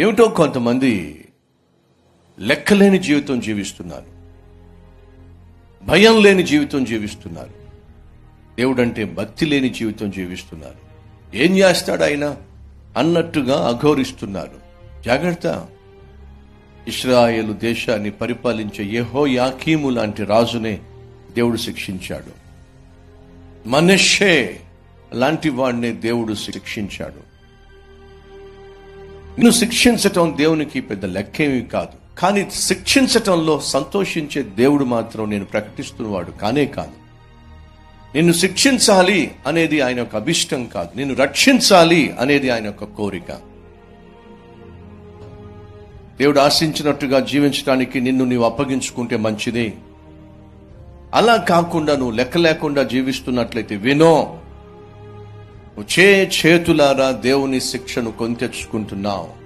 ఏమిటో కొంతమంది లెక్కలేని జీవితం జీవిస్తున్నారు. భయం లేని జీవితం జీవిస్తున్నారు. దేవుడంటే భక్తి లేని జీవితం జీవిస్తున్నారు. ఏం చేస్తాడు ఆయన అన్నట్టుగా అఘోరిస్తున్నారు. జాగ్రత్త. ఇస్రాయేలు దేశాన్ని పరిపాలించే యెహో యాకీము లాంటి రాజునే దేవుడు శిక్షించాడు. మనషే లాంటి వాడినే దేవుడు శిక్షించాడు. నిన్ను శిక్షించటం దేవునికి పెద్ద లెక్కేమీ కాదు. కానీ శిక్షించటంలో సంతోషించే దేవుడు మాత్రం నేను ప్రకటిస్తున్నవాడు కానే కాదు. నిన్ను శిక్షించాలి అనేది ఆయన యొక్క అభిష్టం కాదు. నిన్ను రక్షించాలి అనేది ఆయన యొక్క కోరిక. దేవుడు ఆశించినట్టుగా జీవించడానికి నిన్ను నీవు అప్పగించుకుంటే మంచిది. అలా కాకుండా నువ్వు లెక్క లేకుండా జీవిస్తున్నట్లయితే వినో. చే చేతులారా దేవుని శిక్షను కొని తెచ్చుకుంటున్నావు